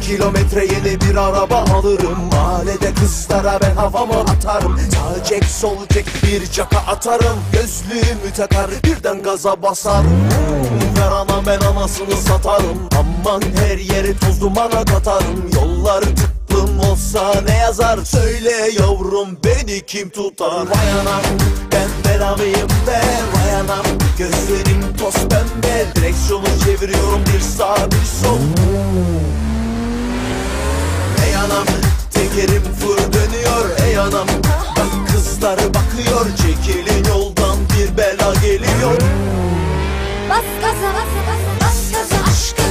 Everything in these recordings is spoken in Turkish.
kilometre yeni bir araba alırım. Mahallede kızlara ben havamı atarım. Sağ çek sol çek bir caka atarım. Gözlüğümü takar birden gaza basarım. Ver ana ben anasını satarım. Aman her yeri toz dumana katarım. Yollar tıklım olsa ne yazar? Söyle yavrum beni kim tutar? Vay anam ben belamıyım be. Vay anam gözlerim toz pembe. Direksiyonu çeviriyorum bir sağ bir sol kızlar bakıyor Çekilin yoldan bir bela geliyor. Bas gaza bas gaza bas gaza aşkım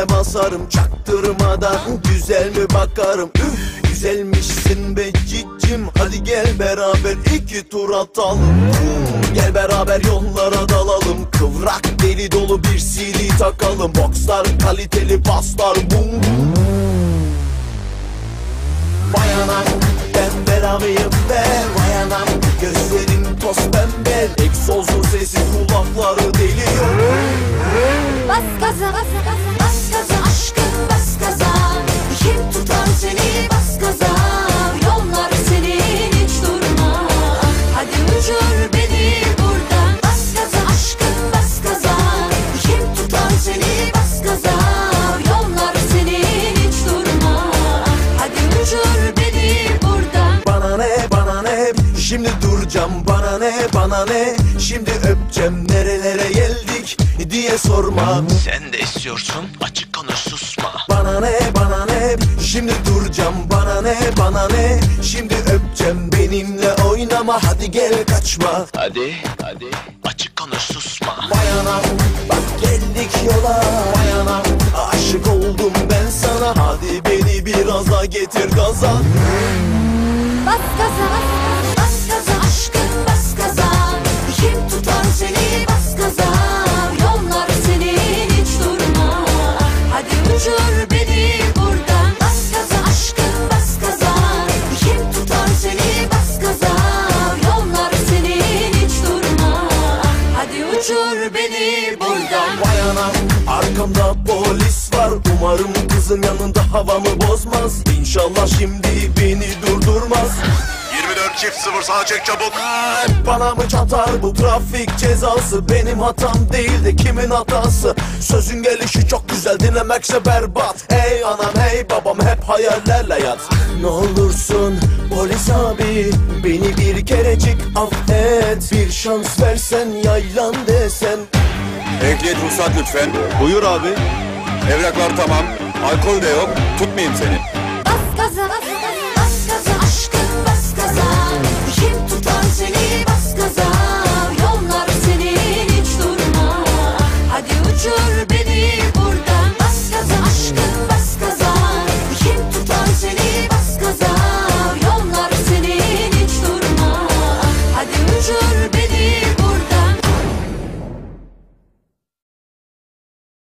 frene basarım Çaktırmadan güzel mi bakarım? Üf güzelmişsin be cicim. Hadi gel beraber iki tur atalım. Gel beraber yollara dalalım. Kıvrak deli dolu bir CD takalım. Boxlar kaliteli baslar. Bum. Vay anam ben belamıyım be. Vay anam gözlerim toz pembe. Egzozun şimdi duracağım bana ne bana ne? Şimdi öpeceğim nerelere geldik diye sorma. Sen de istiyorsun açık konuş susma. Bana ne bana ne? Şimdi duracağım bana ne bana ne? Şimdi öpeceğim benimle oynama hadi gel kaçma. Hadi hadi açık konuş susma. Vay anam bak geldik yola. Vay anam aşık oldum ben sana. Hadi beni biraz daha getir gaza. Bas gaza bas uçur beni buradan. Vay anam arkamda polis var. Umarım kızın yanında havamı bozmaz. İnşallah şimdi beni durdurmaz. 24 çift 0 sağa çek çabuk. Bana mı çatar bu trafik cezası? Benim hatam değil de kimin hatası? Sözün gelişi çok güzel dinlemekse berbat. Hey anam hey babam hep hayallerle yat. Ne olursun polis abi Beni bir kerecik affet. Bir şans versen yaylan desen Ehliyet ruhsat lütfen. Buyur abi. Evraklar tamam. Alkol de yok. Tutmayayım seni. Bas gaza bas gaza aşkım bas gaza Kim tutar seni bas gaza Yollar senin hiç durma Hadi uçur beni